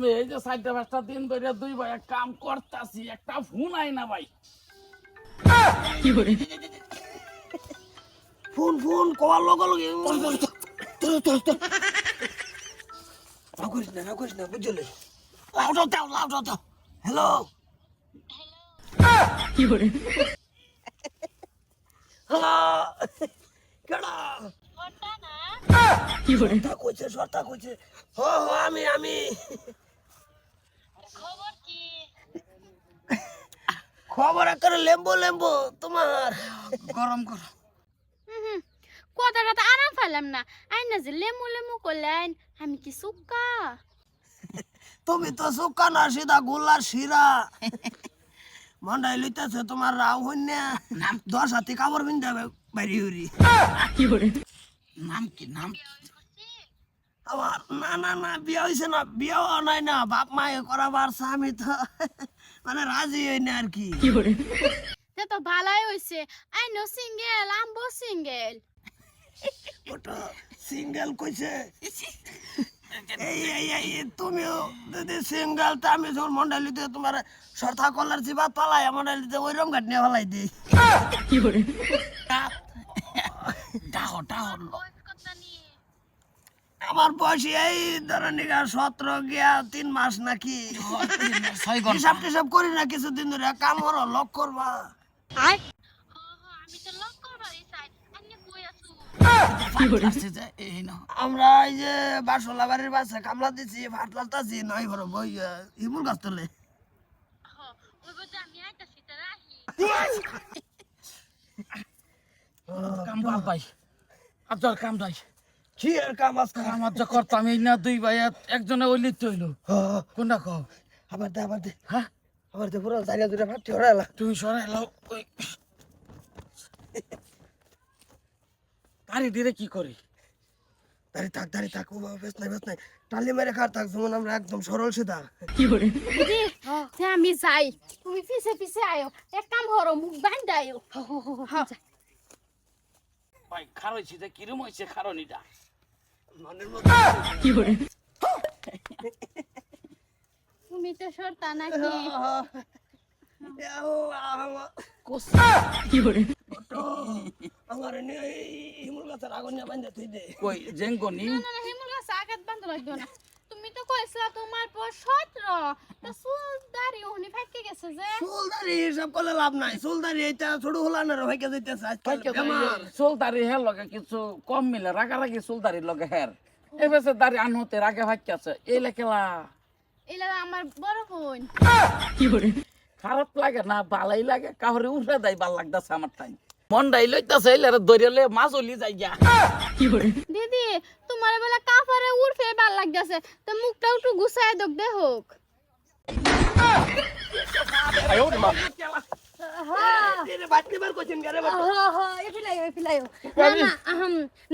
এই যে চারটা পাঁচটা দিন ধরে দুই ভাই কাম করতাছি একটা ফোন আই না ভাই। ফোন ফোন কবার লগে লগে। করিস না করিস না বুঝলি? লাউডাও দাও লাউডাও দাও। হ্যালো হ্যালো কেডা? সর্তা কইছে সর্তা কইছে। হ হ আমি আমি খবর কি খবর করে লেম্বো লেম্বো তোমার। গরম গরম হুম কথাটা তো আরাম পাইলাম না। আই না যে লেমু লেমু করলেন আমি কি সুক্কা? তুমি তো সুকা না সিধা গোল্লার শিরা। মন্ডাই লইতেছে তোমার রাও হইনা দশ হাতি কাপড় পিন্ধে বাইরি হরি নাম কি? নাম আমার না না না বিয়া হয়েছে না বিয়াও নাই না বাপ মায়ে করাবার আমি তো। মানে রাজি হই না আর কি সে তো ভালোই হইছে। আই নো সিঙ্গেল আমবো সিঙ্গেল। ওটা সিঙ্গেল কইছে। এই এই এই তুমিও যদি সিঙ্গেল তা আমি যখন মন্ডালিতে তোমার সর্থা কলার চিবা পালাই মন্ডালিতে ওইরকম ঘাট নিয়ে ফেলাই দিই। ডাহ ডাহ কথা নিয়ে আমার বয়স এই ধরেন নিগা সতেরো গিয়া তিন মাস নাকি? ছয় হিসাব টিসাব করি না কিছুদিন ধরে কাম করো লক করবা। এই না আমরা এই যে বাসলা বাড়ির বাসে কামলা দিছি নয় বই গাছ তোলে। কাম যাই কি আর কাম আজকে আমার যা করতাম এই না দুই ভাই একজনে ওইলি তৈল কোনটা কও? আবার দে আবার দে। হ্যাঁ? আবার দে পুরো জায়গা দুটা ফাটি হরালা তুমি সরাই ওই। গাড়ি দিলে কি করি? দাঁড়ি থাক দাঁড়ি থাক ও বেশ নাই বেশ নাই। টালি মেরে খার থাক যেমন আমরা একদম সরল সিধা দিদি সে আমি যাই। তুমি পিছে পিছে আয়ো। এক কাম করো মুখ বান্ধ আয়ো। ভাই খারইছি যে কিরম হয়েছে খারনিটা? মনের মতো তুমি তো সরতা নাকি আমার হিমুল গাছের আগুন বান্ধে তুই দে। কই জেঙ্গনি না? না হেমুল গাছ আঘাত বান্ধ লাগবে না। তুমি তোমার পর সতেরো। তা চুল দাড়ি ওহনি ফাইকে গেছে যে। চুলদারি হিসাব করলে লাভ নাই। চুলদারি এটা ছোট হলানের হইকে যাইতেছে আজকাল। বেমার। চুলদারি হের লগে কিছু কম মিলে রাগারাগি চুলদারির লগে হের। এবেসে দাড়ি আনহতে রাগে ভাইকাছে এই লেখেলা এলা আমার বড় বোন। খারাপ লাগে না ভালাই লাগে কাহরে উঠে দেয় ভালো লাগতেছে আমার টাইম মন্ডাই লইতাছে এলারে দরিয়ালে মাছ অলি যাই গিয়া দিদি তোমার বেলা কাফারে উড়ফে লাগতেছে তো মুখটা একটু গুছাই দব দে হোক।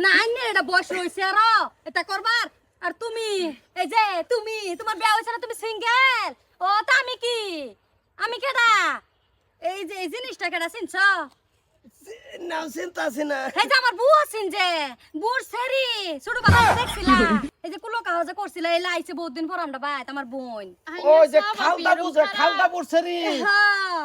না আইনে এটা বয়স রয়েছে আর এটা করবার। আর তুমি এই যে তুমি তোমার বিয়া হয়েছে না তুমি সিঙ্গেল ও তা আমি কি? আমি কেডা? এই যে এই জিনিসটা কেডা চিনছ? না চিন্তা আছে না। এই যে আমার বউ আছেন যে বুর সেরি ছোট বাবা দেখছিলা এই যে কুলো কাজ করছিল এই লাইছে বহুত দিন পর আমরা বাইত আমার বোন। ওই যে খালদা বুঝে খালদা বুঝছে রে। হ্যাঁ।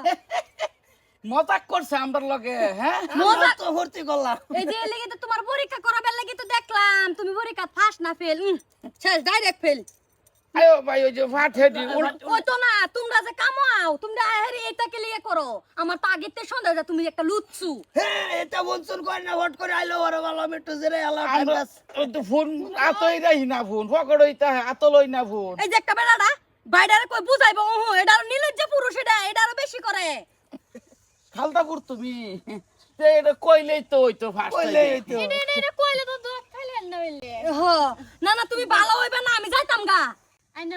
মজাক করছে আমার লগে হ্যাঁ? মজা তো ভর্তি করলাম। এই যে লেগে তো তোমার পরীক্ষা করাবার লাগি তো দেখলাম তুমি পরীক্ষা ফার্স্ট না ফেল শেষ ডাইরেক্ট ফেল আয়ো ভাই ওই যে ভাত ওই তো না তোমরা যে কামাও তোমরা আহারে এইটাকে লিয়ে করো। আমার তো আগের থেকে সন্দেহ যে তুমি একটা লুচ্ছু হ্যাঁ এটা বলছুন করে না হট করে আইলো ওরে বলো আমি জেরে আলো টাইম আমরা পাস ওই তো ফোন আতই রাহি না ফোন পকড়ইতা আতলই না ফোন। এই যে একটা বেড়াটা বাইরে কই বুঝাইবো ওহো এটা আরও নির্লজ্জ পুরুষ এটা এটা আরও বেশি করে। খালদা বুড় তুমি? এটা কইলেই তো ওই তো কইলে তো এটা এটা এটা কইলে তো দোয়া খাইলেন না হইলে। হ না না তুমি ভালো হইবে না আমি যাইতাম গা।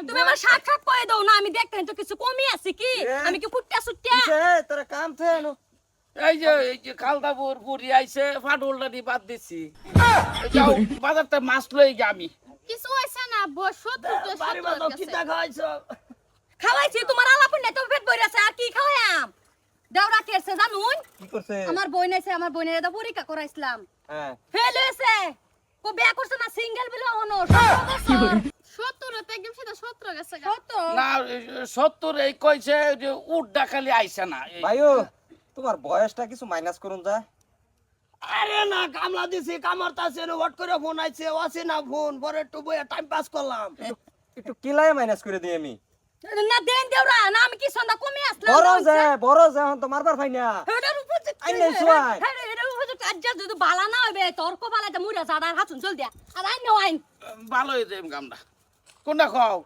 তুমি আমার সাত সাত কয়ে দাও না আমি দেখতে তো কিছু কমই আছে কি? আমি কি ফুটটা সুটটা তোরা কাম থেনো এই যে এই যে খালদাপুর পুরি আইছে ফাটুলটা দিয়ে বাদ দিছি। যাও বাজারতে মাছ লই গে আমি। কিছু হইছে না বস সত্তর তো বাড়ি সত্তর বাদো গেছে। কিতা খাইছো খাওয়াইছি? তোমার আলাপ নাই তো পেট বইরা আছে আর কি খাওয়াম দেওরা কেছে জানুন? কি করছে? আমার বই নাইছে আমার বোনের এটা পরীক্ষা করাইছিলাম। হ্যাঁ। ফেল হয়েছে বিয়া করছে না সিঙ্গেল বলে হনো সতেরো বছর সত্তর তো একদম সেটা সত্তর গেছে গা। কত না সত্তর এই কইছে যে আইসে না। ভাইও তোমার বয়সটা কিছু মাইনাস করুন যায় আরে না কামলা দিছি কামার তাছে ওয়াট করে ফোন আইছে ওয়াসি না ফোন পরে একটু বইয়া টাইম পাস করলাম। একটু কিলাই মাইনাস করে দিই আমি। না দেন দেওরা না আমি কি সন্ধ্যা কমে আসলাম বড় যে বড় যে তো মারবার না। এটার যে হ্যাঁ, এটার উপর যে যদি বালা না হইবে তর্ক বালাতে মুড়া জাদার হাতুন চল দিয়া। আর আইন নো আইন। ভালো হয়েছে গামটা কোনটা খাও।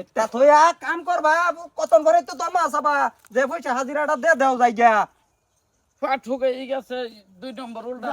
এটা থইয়া কাম করবা কতন করে তো তোমা আসাবা যে পয়সা হাজিরাটা দে দেও যাই গিয়া ফাট ঠুকে গেছে দুই নম্বর উল্টা।